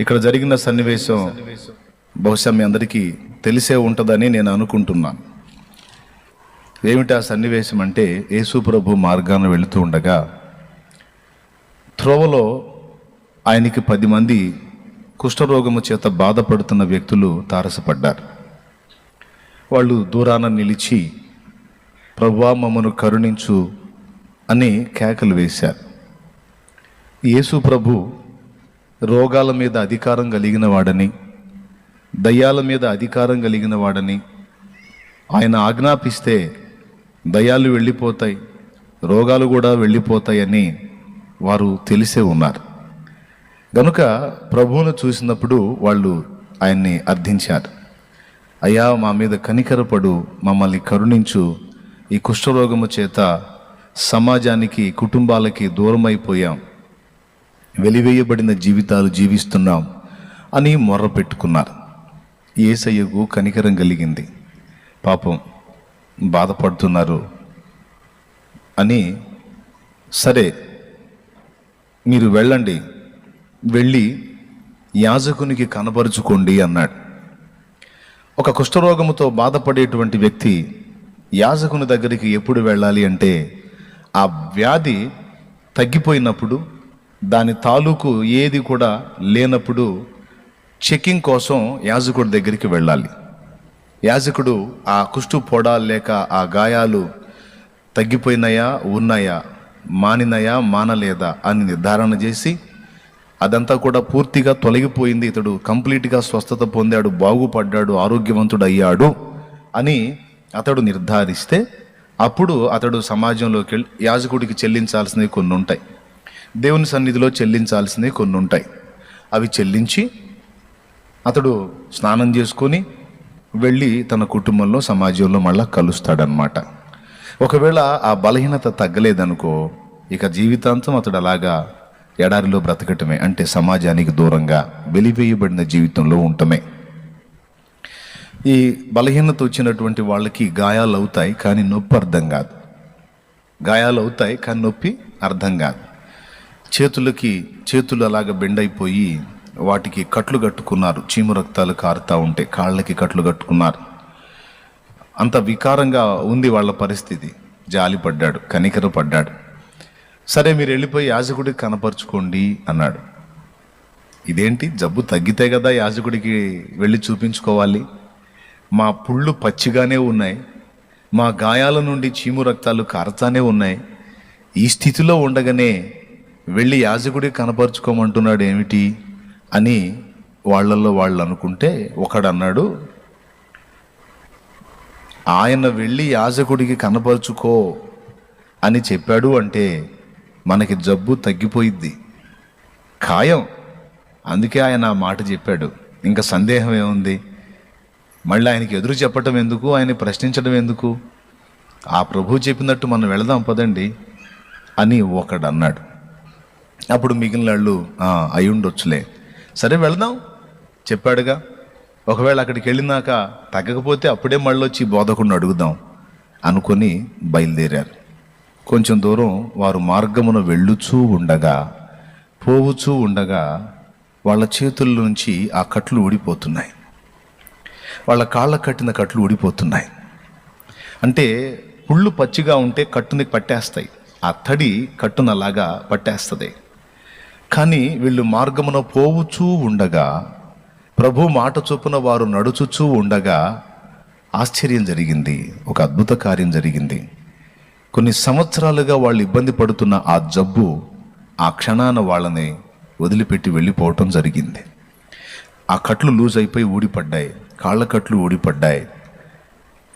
ఇక్కడ జరిగిన సన్నివేశం బహుశా మీ అందరికీ తెలిసే ఉంటుందని నేను అనుకుంటున్నాను. ఏమిటి ఆ సన్నివేశం అంటే యేసు ప్రభు మార్గాన వెళుతూ ఉండగా త్రోవలో ఆయనకి పది మంది కుష్ఠరోగము చేత బాధపడుతున్న వ్యక్తులు తారసపడ్డారు. వాళ్ళు దూరాన నిలిచి ప్రభువా మమ్మను కరుణించు అని కేకలు వేశారు. యేసు ప్రభు రోగాల మీద అధికారం కలిగిన వాడని దయ్యాల మీద అధికారం కలిగిన వాడని ఆయన ఆజ్ఞాపిస్తే దయ్యాలు వెళ్ళిపోతాయి రోగాలు కూడా వెళ్ళిపోతాయని వారు తెలిసే ఉన్నారు. గనుక ప్రభువును చూసినప్పుడు వాళ్ళు ఆయన్ని అర్థించారు. అయ్యా మా మీద కనికరపడు మమ్మల్ని కరుణించు. ఈ కుష్ఠరోగము చేత సమాజానికి కుటుంబాలకి దూరమైపోయాం. వెలివేయబడిన జీవితాలు జీవిస్తున్నాం అని మొర్ర పెట్టుకున్నారు ఏసయ్యకు కనికరం కలిగింది. పాపం బాధపడుతున్నారు అని సరే మీరు వెళ్ళండి వెళ్ళి యాజకునికి కనపరుచుకోండి అన్నాడు. ఒక కుష్ఠరోగముతో బాధపడేటువంటి వ్యక్తి యాజకుని దగ్గరికి ఎప్పుడు వెళ్ళాలి అంటే ఆ వ్యాధి తగ్గిపోయినప్పుడు దాని తాలూకు ఏది కూడా లేనప్పుడు చెకింగ్ కోసం యాజకుడి దగ్గరికి వెళ్ళాలి. యాజకుడు ఆ కుష్టు పొడ లేక ఆ గాయాలు తగ్గిపోయినాయా ఉన్నాయా మానినయా మానలేదా అని నిర్ధారణ చేసి అదంతా కూడా పూర్తిగా తొలగిపోయింది. ఇతడు కంప్లీట్గా స్వస్థత పొందాడు బాగుపడ్డాడు ఆరోగ్యవంతుడు అయ్యాడు అని అతడు నిర్ధారిస్తే అప్పుడు అతడు సమాజంలోకి వెళ్ళి యాజకుడికి చెల్లించాల్సినవి కొన్ని ఉంటాయి దేవుని సన్నిధిలో చెల్లించాల్సినవి కొన్ని ఉంటాయి. అవి చెల్లించి అతడు స్నానం చేసుకొని వెళ్ళి తన కుటుంబంలో సమాజంలో మళ్ళా కలుస్తాడనమాట ఒకవేళ ఆ బలహీనత తగ్గలేదనుకో ఇక జీవితాంతం అతడు అలాగా ఎడారిలో బ్రతకటమే అంటే సమాజానికి దూరంగా వెలివేయబడిన జీవితంలో ఉండటమే. ఈ బలహీనత వచ్చినటువంటి వాళ్ళకి గాయాలు అవుతాయి కానీ నొప్పి అర్థం కాదు. గాయాలు అవుతాయి కానీ నొప్పి అర్థం కాదు. చేతులకి చేతులు అలాగ బెండ్ అయిపోయి వాటికి కట్లు కట్టుకున్నారు. చీము రక్తాలు కారుతూ ఉంటే కాళ్ళకి కట్లు కట్టుకున్నారు. అంత వికారంగా ఉంది వాళ్ళ పరిస్థితి. జాలి పడ్డాడు కనికర పడ్డాడు. సరే మీరు వెళ్ళిపోయి యాజకుడికి కనపరుచుకోండి అన్నాడు. ఇదేంటి? జబ్బు తగ్గితే కదా యాజకుడికి వెళ్ళి చూపించుకోవాలి. మా పుళ్ళు పచ్చిగానే ఉన్నాయి. మా గాయాల నుండి చీము రక్తాలు కారతానే ఉన్నాయి. ఈ స్థితిలో ఉండగానే వెళ్ళి యాజకుడికి కనపరుచుకోమంటున్నాడు ఏమిటి అని వాళ్ళల్లో వాళ్ళు అనుకుంటే ఒకడన్నాడు ఆయన వెళ్ళి యాజకుడికి కనపరుచుకో అని చెప్పాడు అంటే మనకి జబ్బు తగ్గిపోయిద్ది. ఖాయం. అందుకే ఆయన ఆ మాట చెప్పాడు. ఇంకా సందేహం ఏముంది? మళ్ళీ ఆయనకి ఎదురు చెప్పటం ఎందుకు? ఆయన ప్రశ్నించడం ఎందుకు? ఆ ప్రభు చెప్పినట్టు మనం వెళదాం పదండి అని ఒకడన్నాడు. అప్పుడు మిగిలిన వాళ్ళు అయి ఉండొచ్చులే సరే వెళదాం చెప్పాడుగా. ఒకవేళ అక్కడికి వెళ్ళినాక తగ్గకపోతే అప్పుడే మళ్ళీ వచ్చి బోధకుండా అడుగుదాం అనుకొని బయలుదేరారు. కొంచెం దూరం వారు మార్గమున వెళ్ళుచూ ఉండగా పోవుచూ ఉండగా వాళ్ళ చేతుల నుంచి ఆ కట్లు ఊడిపోతున్నాయి. వాళ్ళ కాళ్ళ కట్టిన కట్లు ఊడిపోతున్నాయి. అంటే పుళ్ళు పచ్చిగా ఉంటే కట్టుని పట్టేస్తాయి. ఆ తడి కట్టునలాగా పట్టేస్తుంది. కానీ వీళ్ళు మార్గమున పోవుచూ ఉండగా ప్రభు మాట చొప్పున వారు నడుచుచూ ఉండగా ఆశ్చర్యం జరిగింది ఒక అద్భుత కార్యం జరిగింది. కొన్ని సంవత్సరాలుగా వాళ్ళు ఇబ్బంది పడుతున్న ఆ జబ్బు ఆ క్షణాన వాళ్ళని వదిలిపెట్టి వెళ్ళిపోవటం జరిగింది. ఆ కట్లు లూజ్ అయిపోయి ఊడిపడ్డాయి కాళ్ళ కట్లు ఊడిపడ్డాయి.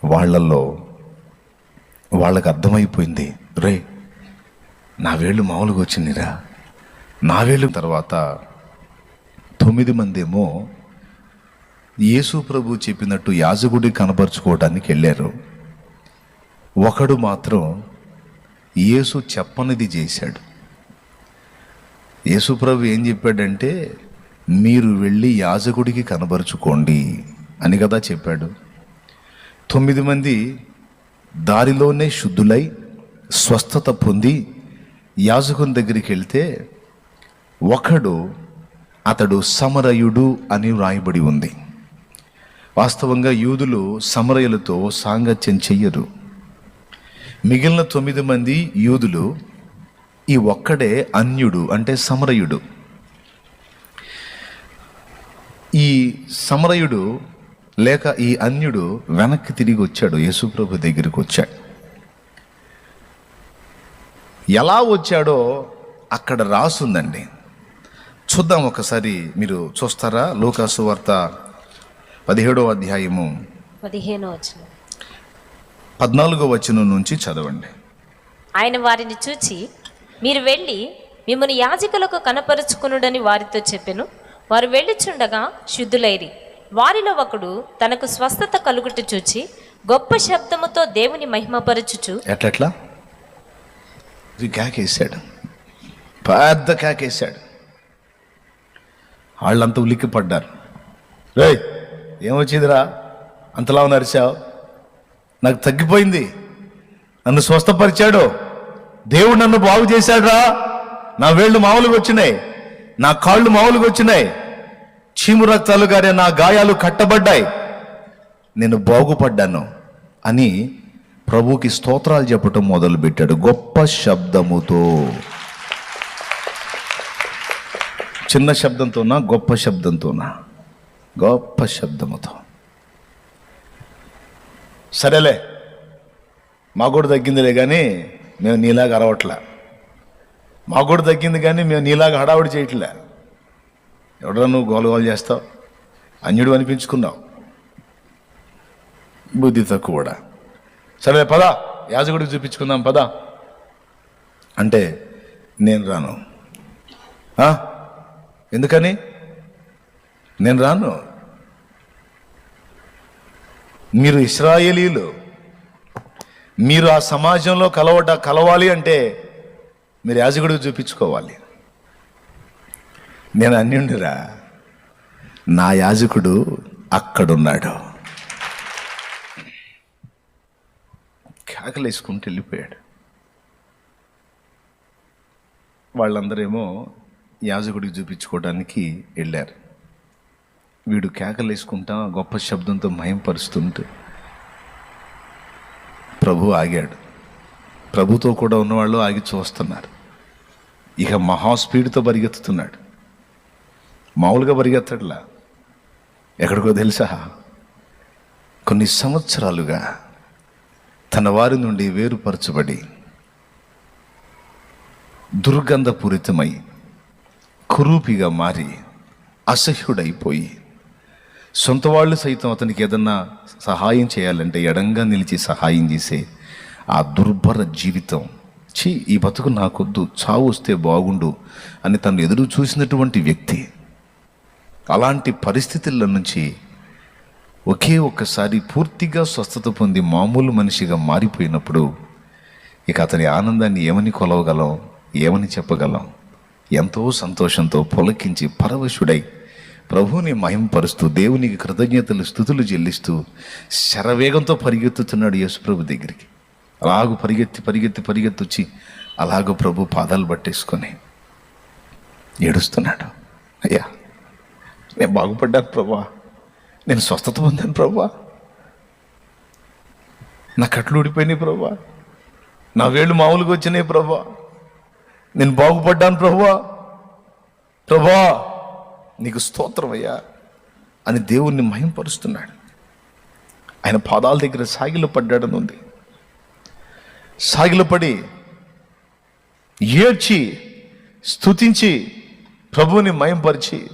వాళ్ళల్లో వాళ్ళకి అర్థమైపోయింది రే నా వేళ్ళు మామూలుగా వచ్చిందిరా నా తర్వాత తొమ్మిది మంది ఏమో యేసు ప్రభు చెప్పినట్టు యాజకుడి కనపరుచుకోవడానికి వెళ్ళారు. ఒకడు మాత్రం యేసు చెప్పనిది చేశాడు. యేసు ప్రభు ఏం చెప్పాడంటే మీరు వెళ్ళి యాజకుడికి కనబరుచుకోండి అని కదా చెప్పాడు. తొమ్మిది మంది దారిలోనే శుద్ధులై స్వస్థత పొంది యాజకుని దగ్గరికి వెళ్తే ఒకడు అతడు సమరయుడు అని వ్రాయబడి ఉంది. వాస్తవంగా యూదులు సమరయులతో సాంగత్యం చెయ్యరు. మిగిలిన తొమ్మిది మంది యూదులు ఈ ఒక్కడే అన్యుడు అంటే సమరయుడు. ఈ సమరయుడు లేక ఈ అన్యుడు వెనక్కి తిరిగి వచ్చాడు యేసుప్రభు దగ్గరికి వచ్చాడు. ఎలా వచ్చాడో అక్కడ రాసుందండి. చూద్దాం ఒకసారి మీరు చూస్తారా? లోకాసు వార్త పదిహేడో అధ్యాయము. పదిహేను వచ్చిన పద్నాలుగో వచనం నుంచి చదవండి. ఆయన వారిని చూచి మీరు వెళ్ళి మిమ్మల్ని యాజకులకు కనపరుచుకునుడని వారితో చెప్పెను. వారు వెళ్ళిచుండగా శుద్ధులైరి. వారిలో ఒకడు తనకు స్వస్థత కలుగుట చూచి గొప్ప శబ్దముతో దేవుని మహిమపరచుచు ఎట్లెట్లా? ఇది పెద్ద కేకేశాడు. వాళ్ళంతా ఉలిక్కి పడ్డారు రే ఏమొచ్చిందిరా? అంతలా నరిచావు నాకు తగ్గిపోయింది. నన్ను స్వస్థపరిచాడు. దేవుడు నన్ను బాగు చేశాడురా. నా వేళ్ళు మామూలుగా వచ్చినాయి. నా కాళ్ళు మామూలుగా వచ్చినాయి. చీము రక్తాలు గారే నా గాయాలు కట్టబడ్డాయి. నేను బాగుపడ్డాను అని ప్రభుకి స్తోత్రాలు చెప్పటం మొదలుపెట్టాడు గొప్ప శబ్దముతో. చిన్న శబ్దంతోనా గొప్ప శబ్దంతోనా? గొప్ప శబ్దముతో. సరేలే మా కూడా తగ్గిందిలే కానీ మేము నీలాగా అరవట్లే. మా కూడా తగ్గింది కానీ మేము నీలాగా హడావుడి చేయట్లే. ఎవడరా నువ్వు గోలగోలు చేస్తావు? అన్యుడు అనిపించుకున్నావు. బుద్ధి తక్కువ సరే పద యాజకుడికి చూపించుకుందాం పద. అంటే నేను రాను. ఆ? ఎందుకని? నేను రాను. మీరు ఇస్రాయేలీలు మీరు ఆ సమాజంలో కలవట కలవాలి అంటే మీరు యాజకుడికి చూపించుకోవాలి. నేను అన్యుండిరా. నా యాజకుడు అక్కడున్నాడు. కేకలేసుకుంటూ వెళ్ళిపోయాడు. వాళ్ళందరేమో యాజకుడికి చూపించుకోవడానికి వెళ్ళారు. వీడు కేకలేసుకుంటా గొప్ప శబ్దంతో మయంపరుస్తుంటే ప్రభు ఆగాడు. ప్రభుతో కూడా ఉన్నవాళ్ళు ఆగి చూస్తున్నారు. ఇక మహా స్పీడ్తో పరిగెత్తుతున్నాడు. మామూలుగా పరిగెత్తట్లా. ఎక్కడికో తెలుసా? కొన్ని సంవత్సరాలుగా తన వారి నుండి వేరుపరచబడి దుర్గంధపూరితమై కురూపిగా మారి అసహ్యుడైపోయి సొంత వాళ్ళు సైతం అతనికి ఏదన్నా సహాయం చేయాలంటే ఎడంగా నిలిచి సహాయం చేసే ఆ దుర్భర జీవితం. ఛీ ఈ బతుకు నాకొద్దు చావు వస్తే బాగుండు అని తను ఎదురు చూసినటువంటి వ్యక్తి. అలాంటి పరిస్థితుల నుంచి ఒకే ఒక్కసారి పూర్తిగా స్వస్థత పొంది మామూలు మనిషిగా మారిపోయినప్పుడు ఇక అతని ఆనందాన్ని ఏమని కొలవగలం ఏమని చెప్పగలం? ఎంతో సంతోషంతో పొలకించి పరవశుడై ప్రభువుని మహింపరుస్తూ దేవునికి కృతజ్ఞతలు స్థుతులు చెల్లిస్తూ శరవేగంతో పరిగెత్తుతున్నాడు యేసుప్రభు దగ్గరికి. అలాగూ పరిగెత్తి పరిగెత్తి పరిగెత్తొచ్చి అలాగూ ప్రభు పాదాలు పట్టేసుకొని ఏడుస్తున్నాడు. అయ్యా నేను బాగుపడ్డాను ప్రభా. నేను స్వస్థత పొందాను ప్రభా. నా కట్లు ఊడిపోయినాయి ప్రభా. నా వేళ్ళు మామూలుగా వచ్చినాయి ప్రభా. నేను బాగుపడ్డాను ప్రభువా ప్రభా నీకు స్తోత్రం అయ్యా. అని దేవుణ్ణి మహింపరుస్తున్నాడు. ఆయన పాదాల దగ్గర సాగిలు పడ్డాడని ఉంది. సాగిలపడి ఏడ్చి స్తుతించి ప్రభువుని మయంపరిచి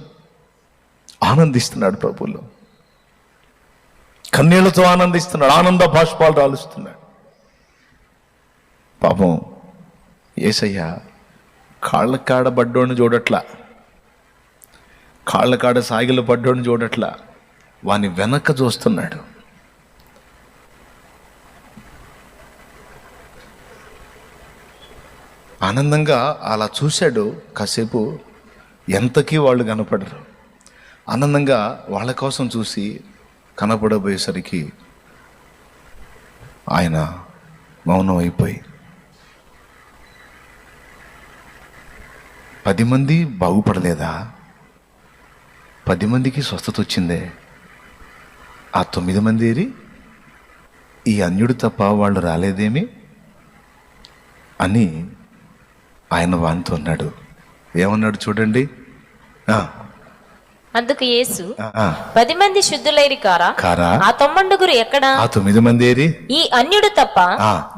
ఆనందిస్తున్నాడు ప్రభువులో. కన్నీళ్ళతో ఆనందిస్తున్నాడు ఆనంద బాష్పాలు రాలుస్తున్నాడు. పాపం ఏసయ్యా కాళ్ళ కాడ పడ్డోడిని చూడట్లా. కాళ్ళ కాడ సాగిలు పడ్డోడిని చూడట్లా. వాని వెనక చూస్తున్నాడు. ఆనందంగా అలా చూశాడు కాసేపు ఎంతకీ వాళ్ళు కనపడరు. ఆనందంగా వాళ్ళ కోసం చూసి కనపడబోయేసరికి ఆయన మౌనం అయిపోయి పది మంది బాగుపడలేదా? పది మందికి స్వస్థత వచ్చిందే. ఆ తొమ్మిది మంది ఏరి ఈ అన్యుడు తప్ప వాళ్ళు రాలేదేమి? అని ఆయన వానితో అన్నాడు. ఏమన్నాడు చూడండి. అందుకు యేసు పది మంది శుద్ధులైరి కారా? కారా? ఆ తొమ్మండుగురు ఎక్కడా? ఆ తొమ్మిది మంది ఏరి. ఈ అన్యుడు తప్ప.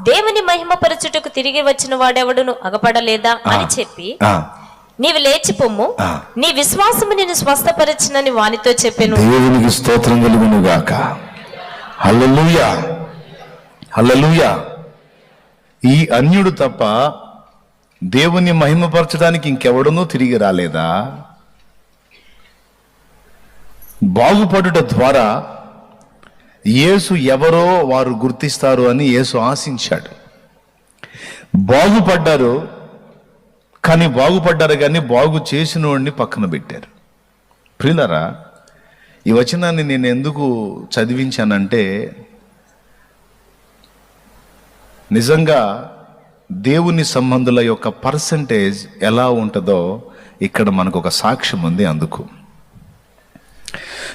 దేవుని మహిమపరచుటకు తిరిగి వచ్చిన వాడెవడును అగపడలేదా? అని చెప్పి ఆ, నీవు లేచి పొమ్ము. నీ విశ్వాసము నిన్ను స్వస్థపరచునని వానితో చెప్పెను. దేవునికి స్తోత్రం కలుగును గాక. హల్లెలూయా. హల్లెలూయా. ఈ అన్యుడు తప్ప దేవుని మహిమపరచడానికి ఇంకెవడనూ తిరిగి రాలేదా? బాగుపడుట ద్వారా యేసు ఎవరో వారు గుర్తిస్తారు అని యేసు ఆశించాడు. బాగుపడ్డారు కానీ బాగుపడ్డారు కానీ బాగు చేసిన వాడిని పక్కన పెట్టారు. ప్రియులరా ఈ వచనాన్ని నేను ఎందుకు చదివించానంటే నిజంగా దేవుని సంబంధుల యొక్క పర్సంటేజ్ ఎలా ఉంటుందో ఇక్కడ మనకు ఒక సాక్ష్యం ఉంది అందుకు.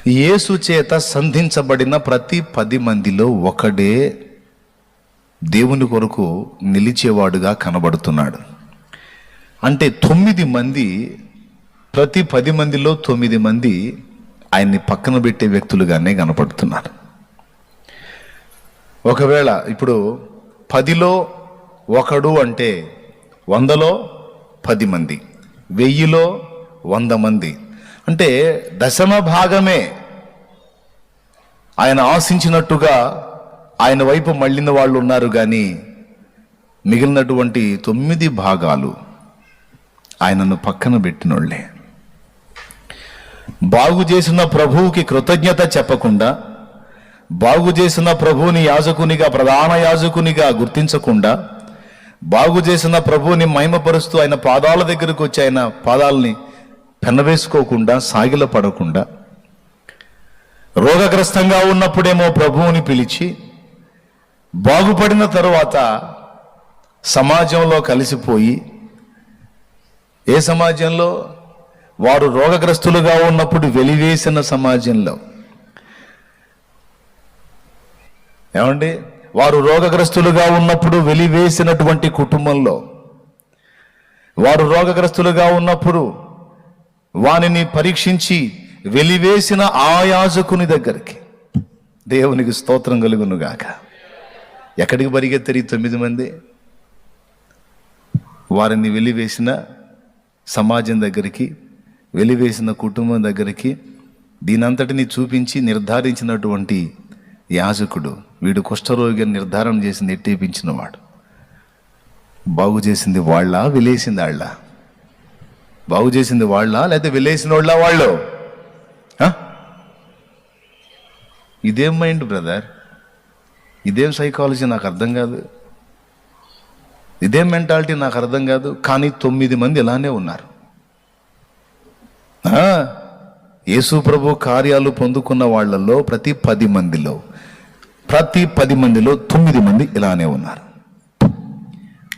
యేసు చేత సంధించబడిన ప్రతి పది మందిలో ఒకడే దేవుని కొరకు నిలిచేవాడుగా కనబడుతున్నాడు. అంటే తొమ్మిది మంది ప్రతి పది మందిలో తొమ్మిది మంది ఆయన్ని పక్కన పెట్టే వ్యక్తులుగానే కనపడుతున్నారు. ఒకవేళ ఇప్పుడు పదిలో ఒకడు అంటే వందలో పది మంది వెయ్యిలో వంద మంది అంటే దశమ భాగమే ఆయన ఆశించినట్టుగా ఆయన వైపు మళ్ళిన వాళ్ళు ఉన్నారు కానీ మిగిలినటువంటి తొమ్మిది భాగాలు ఆయనను పక్కన పెట్టినోళ్ళే. బాగు చేసిన ప్రభువుకి కృతజ్ఞత చెప్పకుండా బాగు చేసిన ప్రభువుని యాజకునిగా ప్రధాన యాజకునిగా గుర్తించకుండా బాగు చేసిన ప్రభువుని మహిమపరుస్తూ ఆయన పాదాల దగ్గరకు వచ్చి ఆయన పాదాలని పెనవేసుకోకుండా సాగిల పడకుండా రోగగ్రస్తంగా ఉన్నప్పుడేమో ప్రభువుని పిలిచి బాగుపడిన తరువాత సమాజంలో కలిసిపోయి ఏ సమాజంలో? వారు రోగగ్రస్తులుగా ఉన్నప్పుడు వెలివేసిన సమాజంలో. ఏమండి? వారు రోగగ్రస్తులుగా ఉన్నప్పుడు వెలివేసినటువంటి కుటుంబంలో. వారు రోగగ్రస్తులుగా ఉన్నప్పుడు వానిని పరీక్షించి వెలివేసిన ఆయాజకుని దగ్గరికి. దేవునికి స్తోత్రం కలుగునుగాక. ఎక్కడికి పరిగెత్తరి తొమ్మిది మంది? వారిని వెలివేసిన సమాజం దగ్గరికి వెలివేసిన కుటుంబం దగ్గరికి దీనంతటిని చూపించి నిర్ధారించినటువంటి యాజకుడు వీడు కుష్ఠరోగి నిర్ధారం నిర్ధారణ చేసి వాడు బాగు చేసింది వాళ్ళ విలేసింది వాళ్ళ? బాగు చేసింది వాళ్ళ లేకపోతే విలేసిన వాళ్ళ? వాళ్ళు ఇదేం మైండ్ బ్రదర్? ఇదేం సైకాలజీ నాకు అర్థం కాదు. ఇదేం మెంటాలిటీ నాకు అర్థం కాదు. కానీ తొమ్మిది మంది ఇలానే ఉన్నారు. యేసు ప్రభు కార్యాలు పొందుకున్న వాళ్ళల్లో ప్రతి పది మందిలో ప్రతి పది మందిలో తొమ్మిది మంది ఇలానే ఉన్నారు.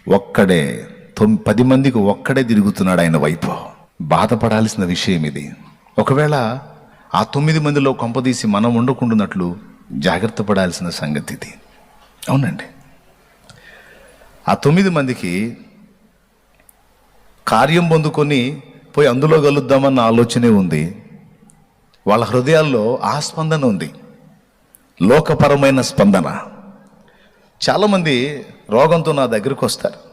ఒక్కడే తొమ్ పది మందికి ఒక్కడే తిరుగుతున్నాడు ఆయన వైపు. బాధపడాల్సిన విషయం ఇది. ఒకవేళ ఆ తొమ్మిది మందిలో కొంపదీసి మనం ఉండకుండాన్నట్లు జాగ్రత్త పడాల్సిన సంగతి ఇది. అవునండి. ఆ తొమ్మిది మందికి కార్యం పొందుకొని పోయి అందులో కలుద్దామన్న ఆలోచనే ఉంది. వాళ్ళ హృదయాల్లో ఆ స్పందన ఉంది. లోకపరమైన స్పందన. చాలామంది రోగంతో నా దగ్గరకు వస్తారు.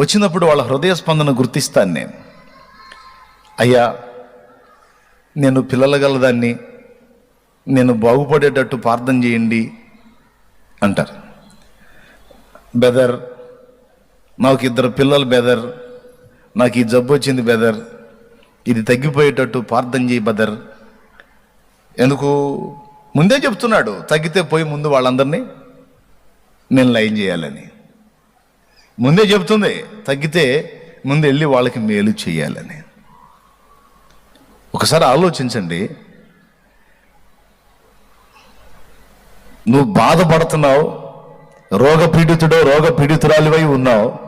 వచ్చినప్పుడు వాళ్ళ హృదయ స్పందన గుర్తిస్తాను నేను. అయ్యా నేను పిల్లలగలదాన్ని నేను బాగుపడేటట్టు ప్రార్థన చేయండి అంటారు. బెదర్. నాకు ఇద్దరు పిల్లలు బెదర్. నాకు ఈ జబ్బు వచ్చింది బెదర్. ఇది తగ్గిపోయేటట్టు ప్రార్థన చేయి బెదర్. ఎందుకు? ముందే చెప్తున్నాడు తగ్గితే పోయి ముందు వాళ్ళందరినీ నేను లైన్ చేయాలని. ముందే చెప్తుంది తగ్గితే ముందు వెళ్ళి వాళ్ళకి మేలు చేయాలని. ఒకసారి ఆలోచించండి. నువ్వు బాధపడుతున్నావు రోగపీడితుడో రోగ పీడితురాలివై ఉన్నావు.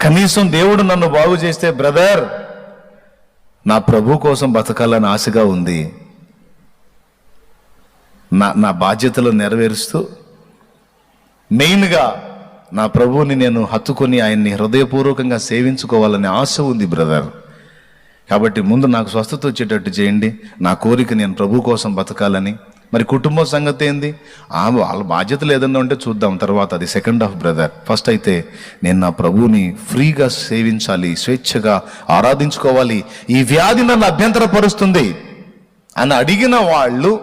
కనీసం దేవుడు నన్ను బాగు చేస్తే బ్రదర్ నా ప్రభు కోసం బతకాలని ఆశగా ఉంది. నా నా బాధ్యతలు నెరవేరుస్తూ మెయిన్గా నా ప్రభువుని నేను హత్తుకొని ఆయన్ని హృదయపూర్వకంగా సేవించుకోవాలనే ఆశ ఉంది బ్రదర్. కాబట్టి ముందు నాకు స్వస్థత వచ్చేటట్టు చేయండి. నా కోరిక నేను ప్రభు కోసం బతకాలని మరి కుటుంబ సంగతి ఏంది? ఆ వాళ్ళ బాధ్యతలు ఏదన్నా ఉంటే చూద్దాం. తర్వాత అది సెకండ్ హాఫ్ బ్రదర్ ఫస్ట్ అయితే నేను నా ప్రభువుని ఫ్రీగా సేవించాలి స్వేచ్ఛగా ఆరాధించుకోవాలి. ఈ వ్యాధి నన్ను అభ్యంతరపరుస్తుంది అని అడిగిన వాళ్ళు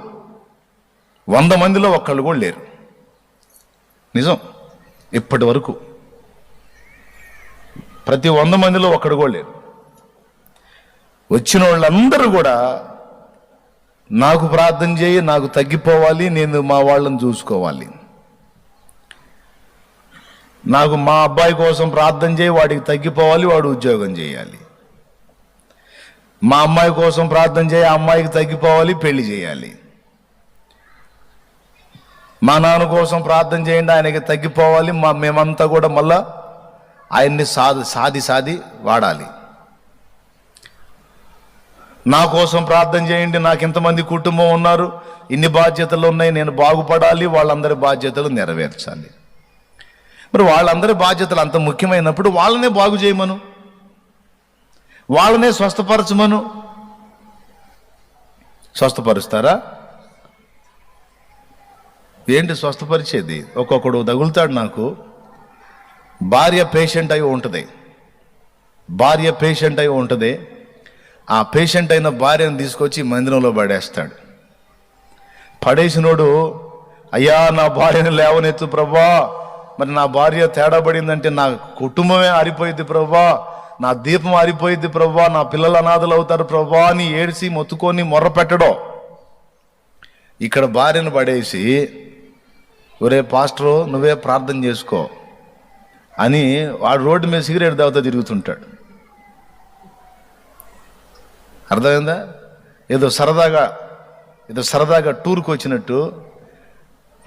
వంద మందిలో ఒక్కళ్ళు కూడా లేరు. నిజం? ఇప్పటి వరకు ప్రతి వంద మందిలో ఒక్కడు కూడా లేరు. వచ్చిన వాళ్ళందరూ కూడా నాకు ప్రార్థన చేయి నాకు తగ్గిపోవాలి నేను మా వాళ్ళని చూసుకోవాలి. నాకు మా అబ్బాయి కోసం ప్రార్థన చేయి వాడికి తగ్గిపోవాలి వాడు ఉద్యోగం చేయాలి. మా అమ్మాయి కోసం ప్రార్థన చేయి ఆ అమ్మాయికి తగ్గిపోవాలి పెళ్ళి చేయాలి. మా నాన్న కోసం ప్రార్థన చేయండి ఆయనకి తగ్గిపోవాలి మా మేమంతా కూడా మళ్ళా ఆయన్ని సాది సాది సాది వాడాలి. నా కోసం ప్రార్థన చేయండి. నాకు ఇంతమంది కుటుంబం ఉన్నారు. ఇన్ని బాధ్యతలు ఉన్నాయి. నేను బాగుపడాలి. వాళ్ళందరి బాధ్యతలు నెరవేర్చాలి. మరి వాళ్ళందరి బాధ్యతలు అంత ముఖ్యమైనప్పుడు వాళ్ళనే బాగు చేయమను. వాళ్ళనే స్వస్థపరచమను. స్వస్థపరుస్తారా? ఏంటి స్వస్థపరిచేది? ఒక్కొక్కడు తగులుతాడు నాకు. భార్య పేషెంట్ అయి ఉంటుంది. భార్య పేషెంట్ అయి ఉంటుంది. ఆ పేషెంట్ అయిన భార్యను తీసుకొచ్చి మందిరంలో పడేస్తాడు. పడేసినోడు అయ్యా నా భార్యను లేవనెత్తు ప్రభా. మరి నా భార్య తేడా పడిందంటే నా కుటుంబమే ఆరిపోయింది ప్రభా. నా దీపం ఆరిపోయింది ప్రభా. నా పిల్లలు అనాథలు అవుతారు ప్రభా అని ఏడ్చి మొత్తుకొని మొర్ర పెట్టడం. ఇక్కడ భార్యను పడేసి ఒరే పాస్టరు నువ్వే ప్రార్థన చేసుకో అని వాడు రోడ్డు మీద సిగరెట్ తాగుతా తిరుగుతుంటాడు. అర్థమైందా? ఏదో సరదాగా ఏదో సరదాగా టూర్కి వచ్చినట్టు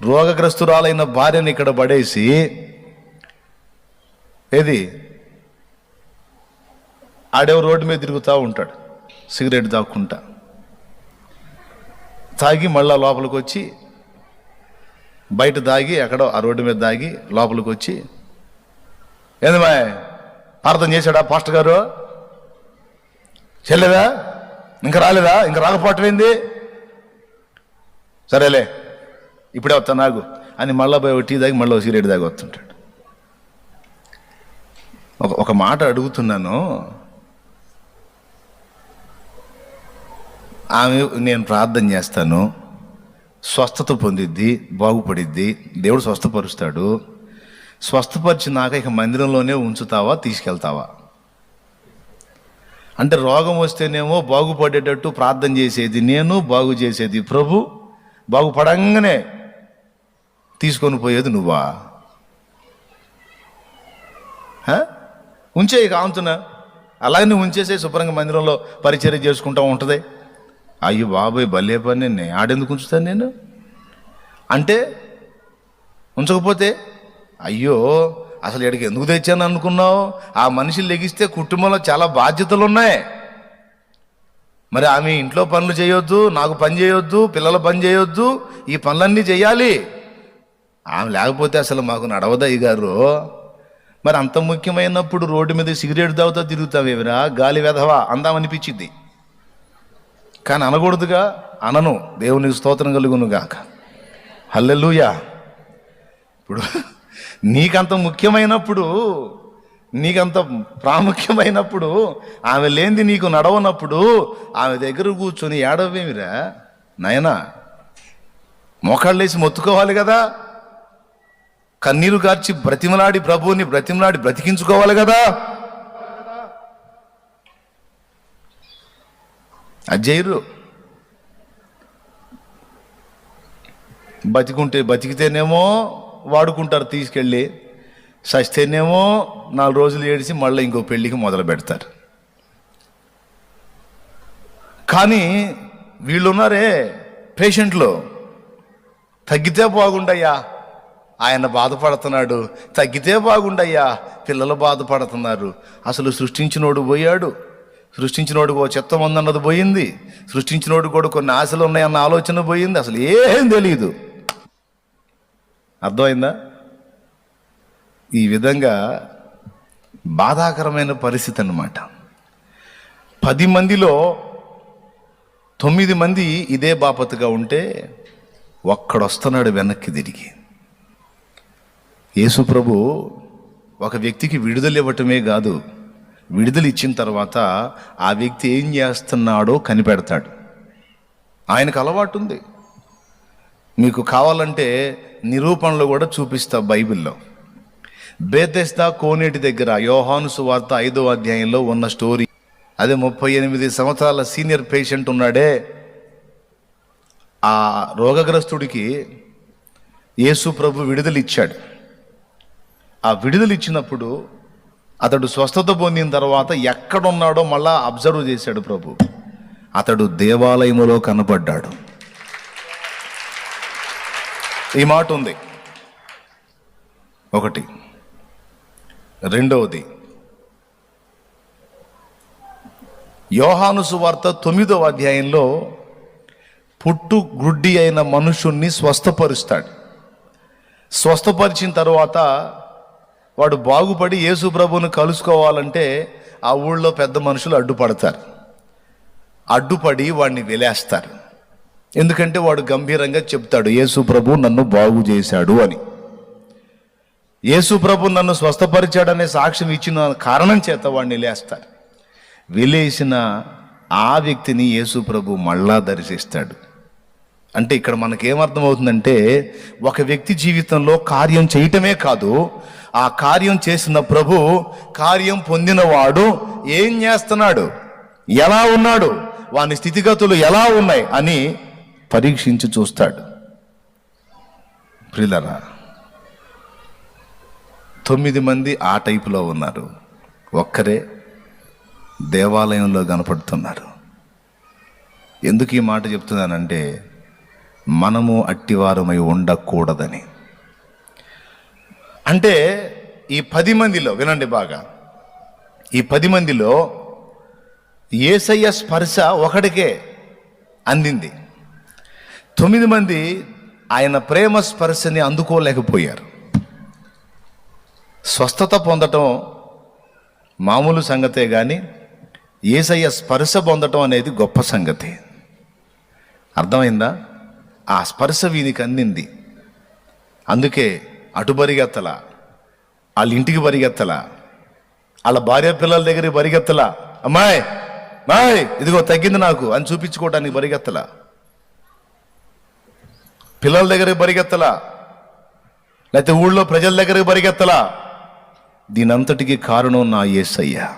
రోగగ్రస్తురాలైన భార్యని ఇక్కడ పడేసి ఏది? ఆడేవో రోడ్డు మీద తిరుగుతూ ఉంటాడు సిగరెట్ తాక్కుంటా తాగి మళ్ళా లోపలికి వచ్చి బయట దాగి ఎక్కడో ఆ రోడ్డు మీద దాగి లోపలికి వచ్చి ఏందమ్మా అర్థం ప్రార్థన చేశాడా పాస్టర్ గారు? చెల్లెదా ఇంకా రాలేదా? ఇంకా రాకపోవటం ఏంది? సరేలే ఇప్పుడే వస్తా నాకు అని మళ్ళా పోయి టీ దాగి మళ్ళీ సిగరెట్ దాగి వస్తుంటాడు. ఒక ఒక మాట అడుగుతున్నాను. ఆమె నేను ప్రార్థన చేస్తాను. స్వస్థత పొందిద్ది బాగుపడిద్ది. దేవుడు స్వస్థపరుస్తాడు. స్వస్థపరిచినాక ఇక మందిరంలోనే ఉంచుతావా తీసుకెళ్తావా? అంటే రోగం వస్తేనేమో బాగుపడేటట్టు ప్రార్థన చేసేది. నేను బాగు చేసేది. ప్రభు బాగుపడంగానే తీసుకొని పోయేది నువ్వా? హ? ఉంచే కాంతున్నా అలాగే ఉంచేసే శుభ్రంగా మందిరంలో పరిచర్య చేసుకుంటా ఉంటుంది. అయ్యో బాబాయ్ భలే పని నేను ఆడెందుకు ఉంచుతాను నేను? అంటే ఉంచకపోతే? అయ్యో అసలు ఇక్కడికి ఎందుకు తెచ్చాను అనుకున్నావు? ఆ మనిషి లెగిస్తే కుటుంబంలో చాలా బాధ్యతలు ఉన్నాయి మరి ఆమె ఇంట్లో పనులు చేయొద్దు నాకు పని చేయొద్దు పిల్లల పని చేయొద్దు ఈ పనులన్నీ చేయాలి ఆమె లేకపోతే అసలు మాకు నడవదయ్య గారు? మరి అంత ముఖ్యమైనప్పుడు రోడ్డు మీద సిగరెట్ తాగుతా తిరుగుతావేమిరా గాలి వెధవా? అందామనిపించింది. కానీ అనకూడదుగా అనను. దేవునికి స్తోత్రం కలుగును గాక ఇప్పుడు నీకంత ముఖ్యమైనప్పుడు నీకంత ప్రాముఖ్యమైనప్పుడు ఆమె లేనిది నీకు నడవనప్పుడు ఆమె దగ్గర కూర్చొని ఏడవేమిరా? నాయనా మోకాళ్ళేసి మొత్తుకోవాలి కదా? కన్నీరు కార్చి బ్రతిమలాడి ప్రభువుని బ్రతిమలాడి బ్రతికించుకోవాలి కదా? అజయ్యరు బతికుంటే బతికితేనేమో వాడుకుంటారు తీసుకెళ్ళి. సస్తేనేమో నాలుగు రోజులు ఏడిసి మళ్ళీ ఇంకో పెళ్ళికి మొదలు పెడతారు. కానీ వీళ్ళున్నారే పేషెంట్లు. తగ్గితే బాగుండయ్యా. ఆయన బాధపడుతున్నాడు. తగ్గితే బాగుండయ్యా. పిల్లలు బాధపడుతున్నారు. అసలు సృష్టించినోడు పోయాడు. సృష్టించినోడు ఓ చిత్తం ఉందన్నది పోయింది. సృష్టించినోడు కూడా కొన్ని ఆశలు ఉన్నాయన్న ఆలోచన పోయింది. అసలు ఏం తెలియదు అర్థమైందా? ఈ విధంగా బాధాకరమైన పరిస్థితి అన్నమాట. పది మందిలో తొమ్మిది మంది ఇదే బాపతగా ఉంటే ఒక్కడొస్తున్నాడు వెనక్కి తిరిగి. యేసు ప్రభు ఒక వ్యక్తికి విడుదల ఇవ్వటమే కాదు విడుదల ఇచ్చిన తర్వాత ఆ వ్యక్తి ఏం చేస్తున్నాడో కనిపెడతాడు. ఆయనకు అలవాటు ఉంది. మీకు కావాలంటే నిరూపణలు కూడా చూపిస్తా బైబిల్లో. బేతెస్తా కోనేటి దగ్గర యోహాను సువార్త ఐదో అధ్యాయంలో ఉన్న స్టోరీ. అదే ముప్పై ఎనిమిది సంవత్సరాల సీనియర్ పేషెంట్ ఉన్నాడే. ఆ రోగగ్రస్తుడికి యేసు ప్రభు విడుదలిచ్చాడు. ఆ విడుదలిచ్చినప్పుడు అతడు స్వస్థత పొందిన తర్వాత ఎక్కడున్నాడో మళ్ళా అబ్జర్వ్ చేశాడు ప్రభు. అతడు దేవాలయములో కనపడ్డాడు. ఈ మాట ఉంది. ఒకటి. రెండవది. యోహాను సువార్త తొమ్మిదవ అధ్యాయంలో పుట్టు గుడ్డి అయిన మనుషుణ్ణి స్వస్థపరుస్తాడు. స్వస్థపరిచిన తర్వాత వాడు బాగుపడి యేసు ప్రభువును కలుసుకోవాలంటే ఆ ఊళ్ళో పెద్ద మనుషులు అడ్డుపడతారు. అడ్డుపడి వాడిని వెలేస్తారు. ఎందుకంటే వాడు గంభీరంగా చెప్తాడు యేసు ప్రభు నన్ను బాగు చేశాడు అని. యేసు ప్రభు నన్ను స్వస్థపరిచాడనే సాక్ష్యం ఇచ్చిన కారణం చేత వాడిని లేస్తారు. వెలేసిన ఆ వ్యక్తిని యేసు ప్రభు మళ్ళా దర్శిస్తాడు. అంటే ఇక్కడ మనకేమర్థమవుతుందంటే ఒక వ్యక్తి జీవితంలో కార్యం చేయటమే కాదు ఆ కార్యం చేసిన ప్రభు కార్యం పొందినవాడు ఏం చేస్తున్నాడు? ఎలా ఉన్నాడు? వాని స్థితిగతులు ఎలా ఉన్నాయి? అని పరీక్షించి చూస్తాడు. ప్రిలరా తొమ్మిది మంది ఆ టైపులో ఉన్నారు. ఒక్కరే దేవాలయంలో కనపడుతున్నారు. ఎందుకు ఈ మాట చెప్తున్నానంటే మనము అట్టివారమై ఉండకూడదని. అంటే ఈ పది మందిలో వినండి బాగా. ఈ పది మందిలో ఏసయ్య స్పర్శ ఒకడికే అందింది. తొమ్మిది మంది ఆయన ప్రేమ స్పర్శని అందుకోలేకపోయారు. స్వస్థత పొందటం మామూలు సంగతే కానీ ఏసయ్య స్పర్శ పొందటం అనేది గొప్ప సంగతి. అర్థమైందా? ఆ స్పర్శ వీనికి అందింది. అందుకే అటు పరిగెత్తల వాళ్ళ ఇంటికి పరిగెత్తల వాళ్ళ భార్య పిల్లల దగ్గరికి పరిగెత్తల అమ్మాయి మాయ్ ఇదిగో తగ్గింది నాకు అని చూపించుకోవడానికి పరిగెత్తలా పిల్లల దగ్గరికి పరిగెత్తలా? లేకపోతే ఊళ్ళో ప్రజల దగ్గరికి పరిగెత్తలా? దీనంతటికి కారణం నా ఏసయ్యా.